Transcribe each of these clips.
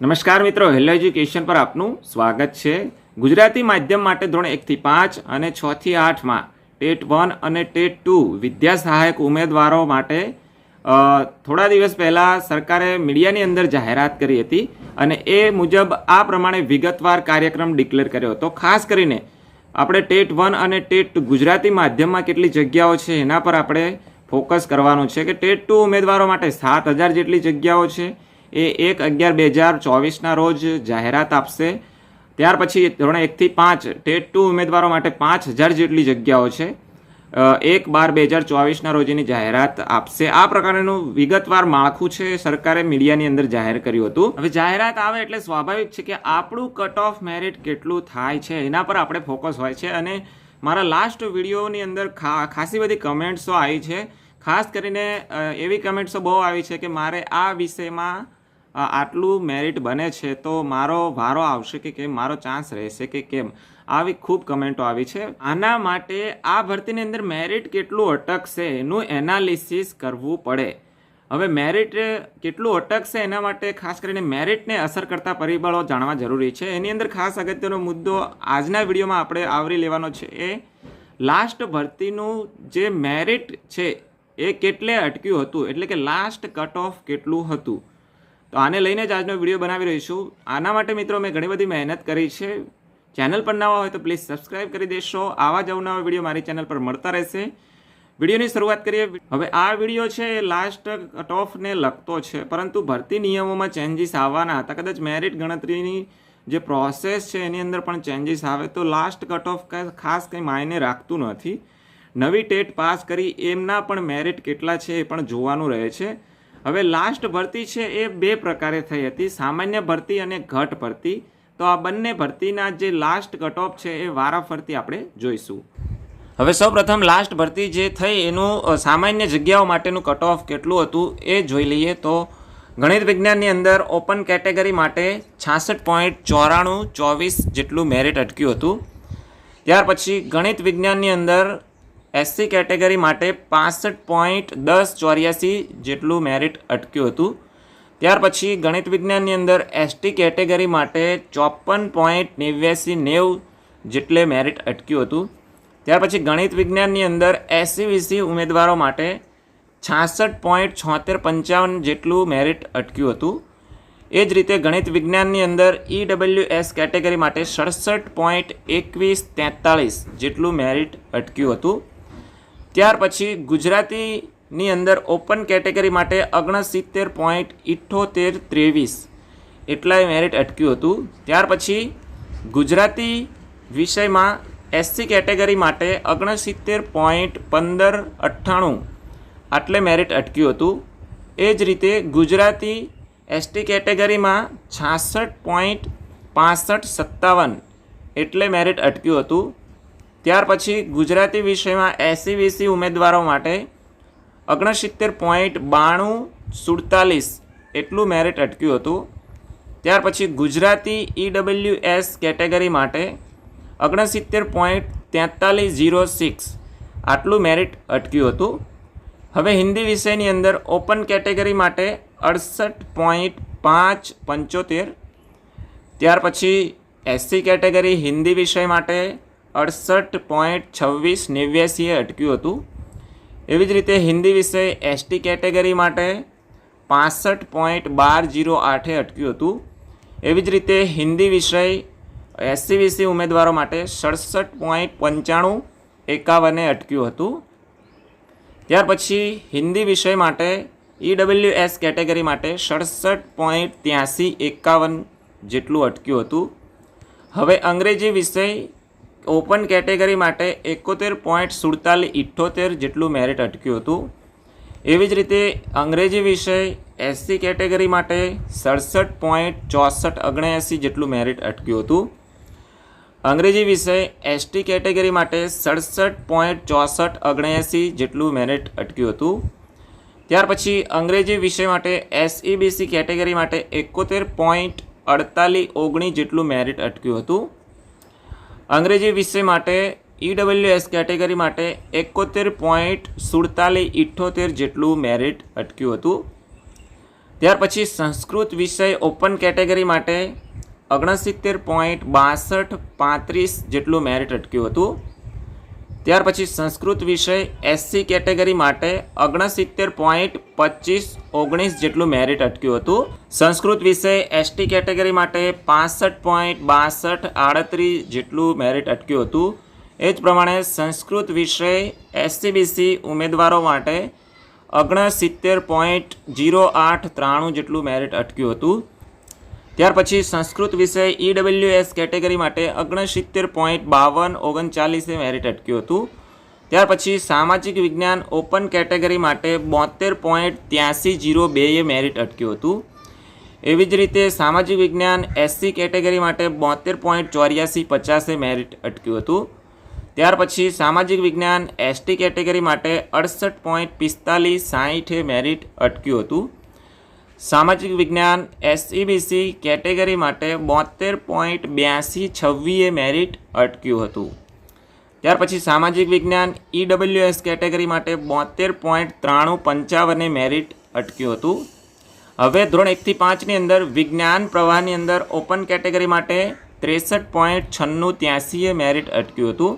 નમસ્કાર મિત્રો, hello education પર આપનું સ્વાગત છે. ગુજરાતી માધ્યમ માટે ધોરણ એકથી પાંચ અને છથી આઠમાં ટેટ વન અને ટેટ ટુ વિદ્યા સહાયક ઉમેદવારો માટે થોડા દિવસ પહેલાં સરકારે મીડિયાની અંદર જાહેરાત કરી હતી અને એ મુજબ આ પ્રમાણે વિગતવાર કાર્યક્રમ ડિક્લેર કર્યો હતો. ખાસ કરીને આપણે ટેટ વન અને ટેટ ટુ ગુજરાતી માધ્યમમાં કેટલી જગ્યાઓ છે એના પર આપણે ફોકસ કરવાનું છે કે ટેટ ટુ ઉમેદવારો માટે સાત હજાર જેટલી જગ્યાઓ છે એ એક અગિયાર બે હજાર ચોવીસના રોજ જાહેરાત આપશે. ત્યાર પછી ધોરણ એકથી પાંચ, ટેટ ટુ ઉમેદવારો માટે પાંચ હજાર જેટલી જગ્યાઓ છે. એક બાર બે હજાર ચોવીસના રોજ એની જાહેરાત આપશે. આ પ્રકારનું વિગતવાર માળખું છે સરકારે મીડિયાની અંદર જાહેર કર્યું હતું. હવે જાહેરાત આવે એટલે સ્વાભાવિક છે કે આપણું કટ ઓફ મેરિટ કેટલું થાય છે, એના પર આપણે ફોકસ હોય છે. અને મારા લાસ્ટ વિડીયોની અંદર ખાસી બધી કમેન્ટ્સો આવી છે. ખાસ કરીને એવી કમેન્ટ્સો બહુ આવી છે કે મારે આ વિષયમાં આટલું મેરિટ બને છે તો મારો વારો આવશે કે કેમ? મારો ચાન્સ રહેશે કે કેમ? આવી ખૂબ કમેન્ટો આવી છે. આના માટે આ ભરતીની અંદર મેરિટ કેટલું અટકશે એનું એનાલિસિસ કરવું પડે. હવે મેરિટ કેટલું અટકશે એના માટે ખાસ કરીને મેરિટને અસર કરતા પરિબળો જાણવા જરૂરી છે. એની અંદર ખાસ અગત્યનો મુદ્દો આજના વિડીયોમાં આપણે આવરી લેવાનો છે એ લાસ્ટ ભરતીનું જે મેરિટ છે એ કેટલે અટક્યું હતું? એટલે કે લાસ્ટ કટ ઓફ કેટલું હતું? તો આને લઈને જ આજનો વીડિયો બનાવી રહીશું. આના માટે મિત્રો મેં ઘણી બધી મહેનત કરી છે. ચેનલ પર નવા હોય તો પ્લીઝ સબસ્ક્રાઇબ કરી દેશો. આવા જ અવનવા વીડિયો મારી ચેનલ પર મળતા રહેશે. વિડીયોની શરૂઆત કરીએ. હવે આ વીડિયો છે એ લાસ્ટ કટ ઓફને લગતો છે. પરંતુ ભરતી નિયમોમાં ચેન્જીસ આવવાના હતા. કદાચ મેરિટ ગણતરીની જે પ્રોસેસ છે એની અંદર પણ ચેન્જીસ આવે તો લાસ્ટ કટ ઓફ ખાસ કંઈ માયને રાખતું નથી. નવી ટેટ પાસ કરી એમના પણ મેરિટ કેટલા છે એ પણ જોવાનું રહે છે. હવે લાસ્ટ ભરતી છે એ બે પ્રકારે થઈ હતી. સામાન્ય ભરતી અને ઘટ ભરતી. તો આ બંને ભરતીના જે લાસ્ટ કટઓફ છે એ વારાફરતી આપણે જોઈશું. હવે સૌપ્રથમ લાસ્ટ ભરતી જે થઈ એનું સામાન્ય જગ્યાઓ માટેનું કટ કેટલું હતું એ જોઈ લઈએ તો ગણિત વિજ્ઞાનની અંદર ઓપન કેટેગરી માટે છાસઠ પોઈન્ટ ચોરાણું ચોવીસ જેટલું મેરિટ અટક્યું હતું. ત્યાર પછી ગણિત વિજ્ઞાનની અંદર એસસી કેટેગરી માટે પાસઠ પોઈન્ટ દસ ચોર્યાસી જેટલું મેરિટ અટક્યું હતું. ત્યાર પછી ગણિત વિજ્ઞાનની અંદર એસટી કેટેગરી માટે ચોપન પોઈન્ટ નેવ્યાસી નેવ જેટલે મેરિટ અટક્યું હતું. ત્યાર પછી ગણિત વિજ્ઞાનની અંદર એસસી વીસી ઉમેદવારો માટે છાસઠ પોઈન્ટ છોતેર પંચાવન જેટલું મેરિટ અટક્યું હતું. એ જ રીતે ગણિત વિજ્ઞાનની અંદર ઈડબલ્યુ એસ કેટેગરી માટે સડસઠ પોઈન્ટ એકવીસ તેતાળીસ જેટલું મેરિટ અટક્યું હતું. ત્યાર પછી ગુજરાતીની અંદર ઓપન કેટેગરી માટે ઓગણસિત્તેર પોઈન્ટ ઇઠ્ઠોતેર ત્રેવીસ એટલાય મેરિટ અટક્યું હતું. ત્યાર પછી ગુજરાતી વિષયમાં એસસી કેટેગરી માટે ઓગણસિત્તેર પોઈન્ટ પંદર અઠ્ઠાણું આટલે મેરિટ અટક્યું હતું. એ જ રીતે ગુજરાતી એસટી કેટેગરીમાં છાસઠ પોઈન્ટ પાસઠ સત્તાવન એટલે મેરિટ અટક્યું હતું. ત્યાર પછી ગુજરાતી વિષયમાં એસી વીસી ઉમેદવારો માટે ઓગણસિત્તેર પોઈન્ટ બાણું સુડતાલીસ એટલું મેરિટ અટક્યું હતું. ત્યાર પછી ગુજરાતી ઈડબલ્યુ એસ કેટેગરી માટે ઓગણસિત્તેર પોઈન્ટ તેતાલીસ જીરો સિક્સ આટલું મેરિટ અટક્યું હતું. હવે હિન્દી વિષયની અંદર ઓપન કેટેગરી માટે અડસઠ પોઈન્ટ પાંચ પંચોતેર. ત્યાર પછી એસસી કેટેગરી હિન્દી વિષય માટે અડસઠ પોઈન્ટ છવ્વીસ નેવ્યાસીએ અટક્યું હતું. એવી જ રીતે હિન્દી વિષય એસટી કેટેગરી માટે પાસઠ પોઈન્ટ બાર જીરો આઠે અટક્યું હતું. એવી જ રીતે હિન્દી વિષય એસસી વીસી ઉમેદવારો માટે સડસઠ પોઈન્ટ પંચાણું એકાવને અટક્યું હતું. ત્યાર પછી હિન્દી વિષય માટે ઈડબલ્યુ એસ કેટેગરી માટે સડસઠ પોઈન્ટ ત્યાંસી એકાવન જેટલું અટક્યું હતું. હવે અંગ્રેજી વિષય ઓપન કેટેગરી માટે એકોતેર પોઈન્ટ સુડતાલીસ ઇઠ્ઠોતેર જેટલું મેરિટ અટક્યું હતું. એવી જ રીતે અંગ્રેજી વિષય એસસી કેટેગરી માટે સડસઠ પોઈન્ટ ચોસઠ ઓગણએંસી જેટલું મેરિટ અટક્યું હતું. અંગ્રેજી વિષય એસટી કેટેગરી માટે સડસઠ પોઈન્ટ ચોસઠ ઓગણએંસી જેટલું મેરિટ અટક્યું હતું. ત્યાર પછી અંગ્રેજી વિષય માટે એસઈબીસી કેટેગરી માટે એકોતેર પોઈન્ટ અડતાલીસ ઓગણીસ જેટલું મેરિટ અટક્યું હતું. અંગ્રેજી વિષય માટે ઈડબલ્યુ એસ કેટેગરી માટે એકોતેર પોઈન્ટ સુડતાલીસ ઇઠ્ઠોતેર જેટલું મેરિટ અટક્યું હતું. ત્યાર પછી સંસ્કૃત વિષય ઓપન કેટેગરી માટે ઓગણસિત્તેર પોઈન્ટ બાસઠ પાંત્રીસ જેટલું મેરિટ અટક્યું હતું. ત્યાર પછી સંસ્કૃત વિષય એસસી કેટેગરી માટે ઓગણસિત્તેર પોઈન્ટ પચીસ ઓગણીસ જેટલું મેરિટ અટક્યું હતું. સંસ્કૃત વિષય એસટી કેટેગરી માટે પાસઠ પોઈન્ટ બાસઠ આડત્રીસ જેટલું મેરિટ અટક્યું હતું. એ જ પ્રમાણે સંસ્કૃત વિષય એસસીબીસી ઉમેદવારો માટે ઓગણસિત્તેર પોઈન્ટ જીરો આઠ ત્રાણું જેટલું મેરિટ અટક્યું હતું. ત્યાર પછી સંસ્કૃત વિષય ઈડબ્લ્યુએસ કેટેગરી માટે ઓગણસિત્તેર પોઈન્ટ બાવન ઓગણચાલીસે મેરિટ અટક્યું હતું. ત્યાર પછી સામાજિક વિજ્ઞાન ઓપન કેટેગરી માટે બોતેર પોઈન્ટ ત્યાંસી જીરો બેએ મેરિટ અટક્યું હતું. એવી જ રીતે સામાજિક વિજ્ઞાન એસસી કેટેગરી માટે બોતેર પોઈન્ટ ચોર્યાસી પચાસે મેરિટ અટક્યું હતું. ત્યાર પછી સામાજિક વિજ્ઞાન એસટી કેટેગરી માટે અડસઠ પોઈન્ટ પિસ્તાલીસ સાહીઠે મેરિટ અટક્યું હતું. સામાજિક વિજ્ઞાન એસઈબીસી કેટેગરી માટે બોતેર પોઈન્ટ બ્યાસી છવ્વીએ મેરિટ અટક્યું હતું. ત્યાર પછી સામાજિક વિજ્ઞાન ઈડબલ્યુએસ કેટેગરી માટે બોતેર પોઈન્ટ ત્રાણું પંચાવને મેરિટ અટક્યું હતું. હવે ધોરણ એકથી પાંચની અંદર વિજ્ઞાન પ્રવાહની અંદર ઓપન કેટેગરી માટે ત્રેસઠ પોઈન્ટ છન્નું ત્યાસીએ મેરિટ અટક્યું હતું.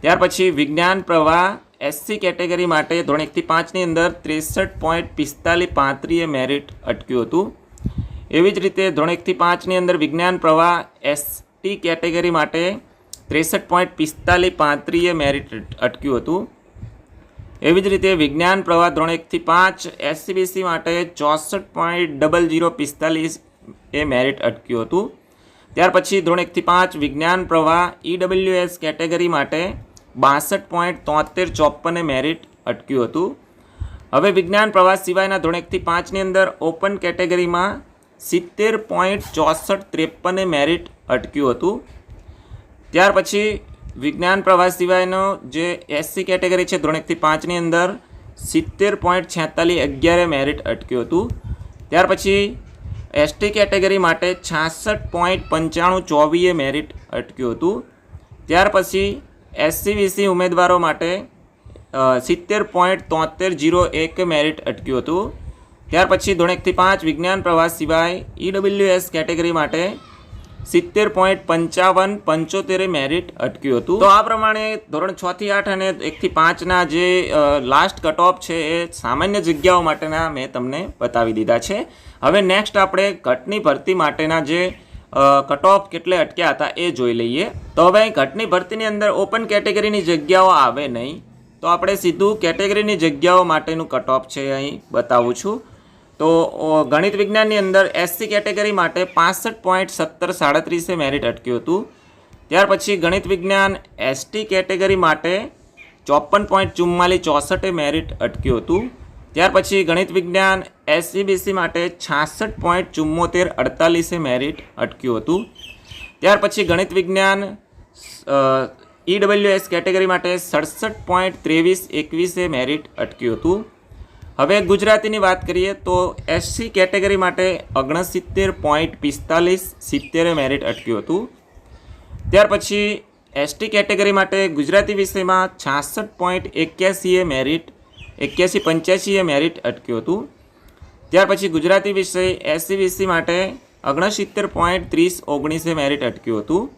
ત્યાર પછી વિજ્ઞાન પ્રવાહ એસસી કેટેગરી માટે ધોરણ એકથી પાંચની અંદર ત્રેસઠ પોઈન્ટ પિસ્તાલીસ પાંત્રીએ મેરિટ અટક્યું હતું. એવી જ રીતે ધોરણ એકથી પાંચની અંદર વિજ્ઞાન પ્રવાહ એસટી કેટેગરી માટે ત્રેસઠ પોઈન્ટ પિસ્તાલીસ પાંત્રીએ મેરિટ અટક્યું હતું. એવી જ રીતે વિજ્ઞાન પ્રવાહ ધોરણ એકથી પાંચ એસસીબીસી માટે ચોસઠ પોઈન્ટ ડબલ જીરો પિસ્તાલીસ એ મેરિટ અટક્યું હતું. ત્યાર પછી ધોરણ એકથી પાંચ વિજ્ઞાન પ્રવાહ ઈડબલ્યુએસ કેટેગરી માટે બાસઠ પોઈન્ટ તોતેર ચોપ્પને મેરિટ અટક્યું હતું. હવે વિજ્ઞાન પ્રવાસ સિવાયના ધોરણ એકથી પાંચની અંદર ઓપન કેટેગરીમાં સિત્તેર પોઈન્ટ ચોસઠ ત્રેપને મેરિટ અટક્યું હતું. ત્યાર પછી વિજ્ઞાન પ્રવાસ સિવાયનો જે એસસી કેટેગરી છે ધોરણ એકથી પાંચની અંદર સિત્તેર પોઈન્ટ છેતાલીસ અગિયારે મેરિટ અટક્યું હતું. ત્યાર પછી એસટી કેટેગરી માટે છાસઠ પોઈન્ટ પંચાણું ચોવીએ મેરિટ અટક્યું હતું. ત્યાર પછી એસસીવીસી ઉમેદવારો માટે સિત્તેર પોઈન્ટ તોતેર જીરો એક મેરિટ અટક્યું હતું. ત્યાર પછી ધોરણ પાંચ વિજ્ઞાન પ્રવાસ સિવાય ઈડબ્લ્યુએસ કેટેગરી માટે સિત્તેર પોઈન્ટ પંચાવન પંચોતેરે મેરિટ અટક્યું હતું. તો આ પ્રમાણે ધોરણ છ થી આઠ અને એકથી પાંચના જે લાસ્ટ કટ ઓફ છે એ સામાન્ય જગ્યાઓ માટેના મેં તમને બતાવી દીધા છે. હવે નેક્સ્ટ આપણે ઘટની ભરતી માટેના જે કટ ઓફ કેટલે અટક્યા હતા એ જોઈ લઈએ. તો હવે અહીં ઘટની ભરતીની અંદર ઓપન કેટેગરીની જગ્યાઓ આવે નહીં. તો આપણે સીધું કેટેગરીની જગ્યાઓ માટેનું કટ ઓફ છે અહીં બતાવું છું. તો ગણિત વિજ્ઞાનની અંદર એસસી કેટેગરી માટે પાસઠ પોઈન્ટ સત્તર સાડત્રીસે મેરિટ અટક્યું હતું. ત્યાર પછી ગણિત વિજ્ઞાન એસટી કેટેગરી માટે ચોપન પોઈન્ટ ચુમ્માલીસ ચોસઠે મેરિટ અટક્યું હતું. ત્યાર પછી ગણિત વિજ્ઞાન એસસીબીસી માટે છાસઠ પોઈન્ટ ચુમ્મોતેર અડતાલીસે મેરિટ અટક્યું હતું. ત્યાર પછી ગણિત વિજ્ઞાન ઈડબ્લ્યુએસ કેટેગરી માટે સડસઠ પોઈન્ટ ત્રેવીસ એકવીસે મેરિટ અટક્યું હતું. હવે ગુજરાતીની વાત કરીએ તો એસસી કેટેગરી માટે ઓગણસિત્તેર પોઈન્ટ પિસ્તાલીસ સિત્તેરે મેરિટ અટક્યું હતું. ત્યાર પછી એસટી કેટેગરી માટે ગુજરાતી વિષયમાં છાસઠ પોઈન્ટ એક્યાસીએ મેરિટ એક્યાસી પંચ્યાસીએ મેરિટ અટક્યું હતું. ત્યાર પછી ગુજરાતી વિષય એસસીબીસી માટે ઓગણસિત્તેર પોઈન્ટ ત્રીસ ઓગણીસે મેરિટ અટક્યું હતું.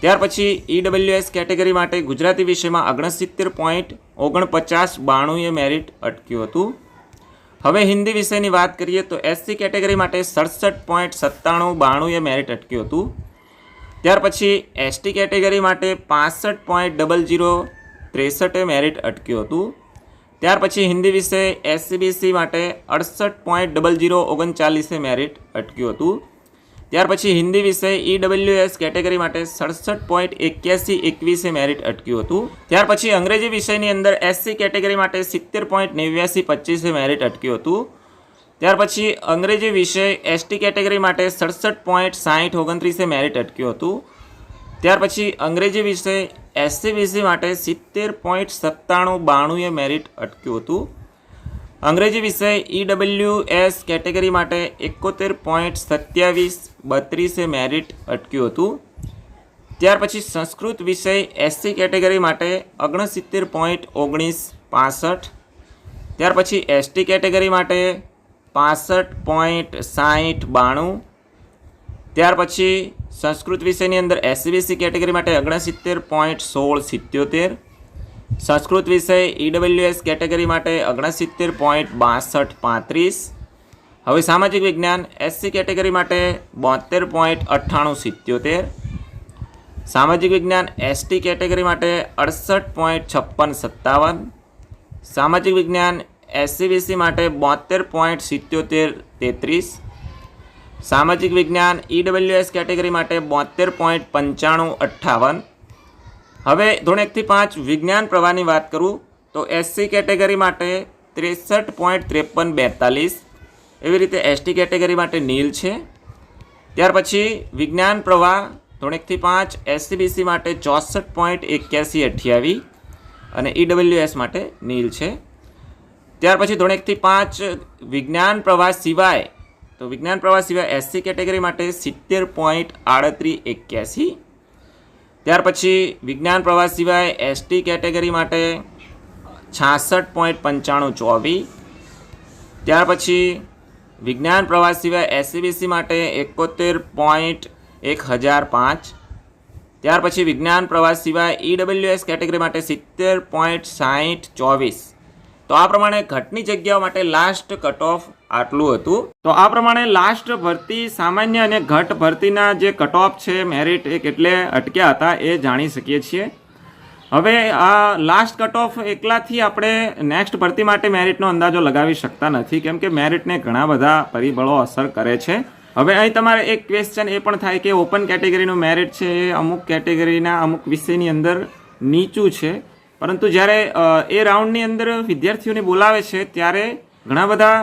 ત્યાર પછી ઈડબલ્યુએસ કેટેગરી માટે ગુજરાતી વિષયમાં ઓગણસિત્તેર પોઈન્ટ ઓગણપચાસ બાણુંએ મેરિટ અટક્યું હતું. હવે હિન્દી વિષયની વાત કરીએ તો એસસી કેટેગરી માટે સડસઠ પોઈન્ટ સત્તાણું બાણુંએ મેરિટ અટક્યું હતું. ત્યાર પછી એસટી કેટેગરી માટે પાસઠ પોઈન્ટ ડબલ જીરો ત્રેસઠે મેરિટ અટક્યું હતું. ત્યાર પછી હિન્દી વિષય એસસીબીસી માટે અડસઠ પોઈન્ટ ડબલ જીરો ઓગણચાલીસે મેરિટ અટક્યું હતું. ત્યાર પછી હિન્દી વિષય ઈડબલ્યુએસ કેટેગરી માટે સડસઠ પોઈન્ટ એક્યાસી એકવીસે મેરિટ અટક્યું હતું. ત્યાર પછી અંગ્રેજી વિષયની અંદર એસસી કેટેગરી માટે સિત્તેર પોઈન્ટ નેવ્યાસી પચીસે મેરિટ અટક્યું હતું. ત્યાર પછી અંગ્રેજી વિષય એસટી કેટેગરી માટે સડસઠ પોઈન્ટ સાહીઠ ઓગણત્રીસે મેરિટ અટક્યું હતું. ત્યાર પછી અંગ્રેજી વિષય એસસીબીસી માટે સિત્તેર પોઈન્ટ સત્તાણું બાણુંએ મેરિટ અટક્યું હતું. અંગ્રેજી વિષય ઈડબ્લ્યુ એસ કેટેગરી માટે એકોતેર પોઈન્ટ સત્યાવીસ બત્રીસે મેરિટ અટક્યું હતું. ત્યાર પછી સંસ્કૃત વિષય એસસી કેટેગરી માટે ઓગણસિત્તેર પોઈન્ટ ઓગણીસ પાસઠ. ત્યાર પછી એસટી કેટેગરી માટે પાસઠ પોઈન્ટ સાહીઠ બાણું. ત્યાર પછી સંસ્કૃત વિષયની અંદર એસસીબીસી કેટેગરી માટે ઓગણસિત્તેર પોઈન્ટ સોળ સિત્યોતેર. સંસ્કૃત વિષય ઈડબ્લ્યુએસ કેટેગરી માટે ઓગણસિત્તેર પોઈન્ટ બાસઠ પાંત્રીસ. હવે સામાજિક વિજ્ઞાન એસસી કેટેગરી માટે બોતેર પોઈન્ટ અઠ્ઠાણું સિત્યોતેર. સામાજિક વિજ્ઞાન એસટી કેટેગરી માટે અડસઠ પોઈન્ટ છપ્પન સત્તાવન. સામાજિક વિજ્ઞાન એસસીબીસી માટે બોતેર પોઈન્ટ સિત્યોતેર તેત્રીસ. સામાજિક વિજ્ઞાન ઈડબલ્યુએસ કેટેગરી માટે બોતેર પોઈન્ટ પંચાણું અઠ્ઠાવન. હવે ધોરણ એકથી પાંચ વિજ્ઞાન પ્રવાહની વાત કરું, તો એસસી કેટેગરી માટે ત્રેસઠ પોઈન્ટ ત્રેપન બેતાલીસ. એવી રીતે એસટી કેટેગરી માટે નીલ છે. ત્યાર પછી વિજ્ઞાન પ્રવાહ, ધોરણ પાંચ એસસીબીસી માટે ચોસઠ પોઈન્ટ એક્યાસી અઠ્યાવીસ અને ઈડબલ્યુએસ માટે નીલ છે. ત્યાર પછી ધોરણ પાંચ વિજ્ઞાન પ્રવાહ સિવાય તો વિજ્ઞાન પ્રવાહ સિવાય એસસી કેટેગરી માટે સિત્તેર પોઈન્ટ આડત્રીસ એક્યાસી. ત્યાર પછી વિજ્ઞાન પ્રવાહ સિવાય એસટી કેટેગરી માટે છાસઠ પોઈન્ટ પંચાણું ચોવીસ. ત્યાર પછી વિજ્ઞાન પ્રવાહ સિવાય એસસીબીસી માટે એકોતેર પોઈન્ટ એક હજાર પાંચ. ત્યાર પછી વિજ્ઞાન પ્રવાહ સિવાય ઈડબ્લ્યુએસ કેટેગરી માટે સિત્તેર પોઈન્ટ સાહીઠ ચોવીસ. તો આ પ્રમાણે ઘટની જગ્યાઓ માટે લાસ્ટ કટ ઓફ આટલું હતું. તો આ પ્રમાણે લાસ્ટ ભરતી સામાન્ય અને ઘટ ભરતીના જે કટ ઓફ છે મેરિટ એ કેટલે અટક્યા હતા એ જાણી શકીએ છીએ. હવે આ લાસ્ટ કટ ઓફ એકલાથી આપણે નેક્સ્ટ ભરતી માટે મેરિટનો અંદાજો લગાવી શકતા નથી, કેમ કે મેરિટને ઘણા બધા પરિબળો અસર કરે છે. હવે અહીં તમારે એક ક્વેશ્ચન એ પણ થાય કે ઓપન કેટેગરીનું મેરિટ છે એ અમુક કેટેગરીના અમુક વિષયની અંદર નીચું છે. પરંતુ જ્યારે એ રાઉન્ડની અંદર વિદ્યાર્થીઓને બોલાવે છે, ત્યારે ઘણા બધા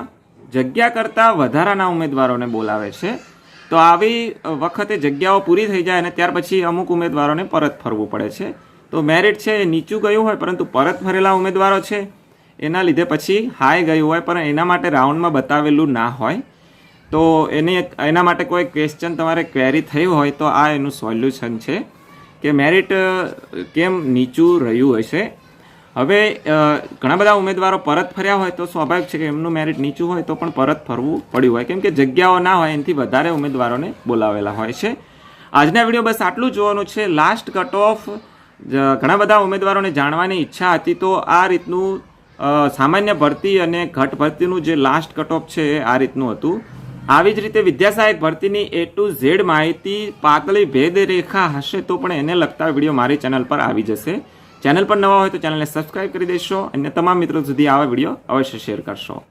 જગ્યા કરતાં વધારાના ઉમેદવારોને બોલાવે છે. તો આવી વખતે જગ્યાઓ પૂરી થઈ જાય અને ત્યાર પછી અમુક ઉમેદવારોને પરત ફરવું પડે છે. તો મેરિટ છે એ નીચું ગયું હોય, પરંતુ પરત ફરેલા ઉમેદવારો છે, એના લીધે પછી હાઈ ગયું હોય, પણ એના માટે રાઉન્ડમાં બતાવેલું ના હોય. તો એની, એના માટે કોઈ ક્વેશ્ચન તમારે ક્વેરી થઈ હોય, તો આ એનું સોલ્યુશન છે. કે મેરિટ કેમ નીચું રહ્યું હશે? હવે ઘણા બધા ઉમેદવારો પરત ફર્યા હોય તો સ્વાભાવિક છે કે એમનું મેરિટ નીચું હોય તો પણ પરત ફરવું પડ્યું હોય. કેમ કે જગ્યાઓ ના હોય, એનાથી વધારે ઉમેદવારોને બોલાવેલા હોય છે. આજના વીડિયો બસ આટલું જોવાનું છે. લાસ્ટ કટ ઓફ ઘણા બધા ઉમેદવારોને જાણવાની ઈચ્છા હતી, તો આ રીતનું સામાન્ય ભરતી અને ઘટ ભરતીનું જે લાસ્ટ કટ ઓફ છે આ રીતનું હતું. આવી જ રીતે વિદ્યાસહાયક ભરતીની એ ટુ ઝેડ માહિતી પાતળી ભેદ રેખા હશે તો પણ એને લગતા વીડિયો મારી ચેનલ પર આવી જશે. ચેનલ પર નવા હોય તો ચેનલને સબસ્ક્રાઈબ કરી દેશો અને તમામ મિત્રો સુધી આવા વીડિયો અવશ્ય શેર કરશો.